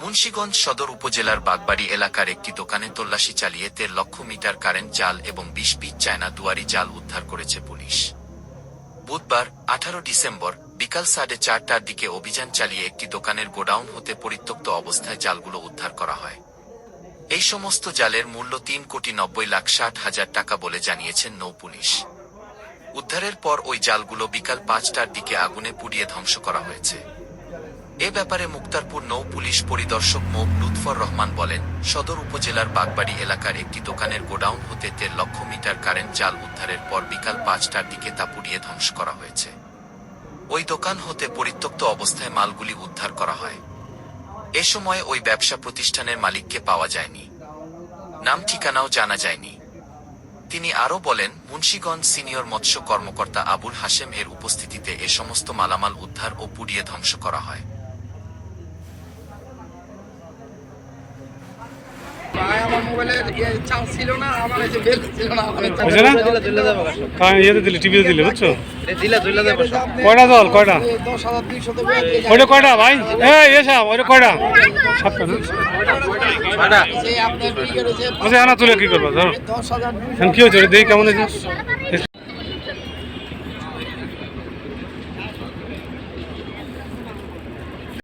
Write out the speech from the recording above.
মুন্সিগঞ্জ সদর উপজেলার বাগবাড়ি এলাকার একটি দোকানে তল্লাশি চালিয়ে দেড় লক্ষ মিটার কারেন্ট জাল এবং বিশ পিচ চায়না দুয়ারি জাল উদ্ধার করেছে পুলিশ। বুধবার, আঠারো ডিসেম্বর, বিকাল সাড়ে চারটার দিকে অভিযান চালিয়ে একটি দোকানের গোডাউন হতে পরিত্যক্ত অবস্থায় জালগুলো উদ্ধার করা হয়। এই সমস্ত জালের মূল্য তিন কোটি নব্বই লাখ ষাট হাজার টাকা বলে জানিয়েছেন নৌ পুলিশ। উদ্ধারের পর ওই জালগুলো বিকাল পাঁচটার দিকে আগুনে পুড়িয়ে ধ্বংস করা হয়েছে। এ ব্যাপারে মুক্তারপুর নৌ পুলিশ পরিদর্শক মো লুৎফর রহমান বলেন, সদর উপজেলার বাগবাড়ি এলাকার একটি দোকানের গোডাউন হতে দেড় লক্ষ মিটার কারেন্ট জাল উদ্ধারের পর বিকাল পাঁচটার দিকে তা পুড়িয়ে ধ্বংস করা হয়েছে। ওই দোকান হতে পরিত্যক্ত অবস্থায় মালগুলি উদ্ধার করা হয়। এ সময় ওই ব্যবসা প্রতিষ্ঠানের মালিককে পাওয়া যায়নি। নাম ঠিকানাও জানা যায়নি। তিনি আরও বলেন, মুন্সীগঞ্জ সিনিয়র মৎস্য কর্মকর্তা আবুল হাশেম এর উপস্থিতিতে এ সমস্ত মালামাল উদ্ধার ও পুড়িয়ে ধ্বংস করা হয় ভাই আমার মোবাইলের চার্জ ছিল না আমার এই যে বেল ছিল না আমার এই বুঝলে না? দিলে দিলে যাব কাছে কারণ ইয়েতে দিলে টিভিতে দিলে বুঝছ? দিলে দিলে যাব কয়টা জল কয়টা? দশ হাজার দুইশো দেবে ওইটা কয়টা ভাই? এ এসা ওইটা কয়টা? সাতটা না? যে আপনার বিঘের যে আনা তুলে কি করবা ধরো। দশ হাজার দুইশো এখন কি হয়েছে? দেখি কেমন হয়েছে।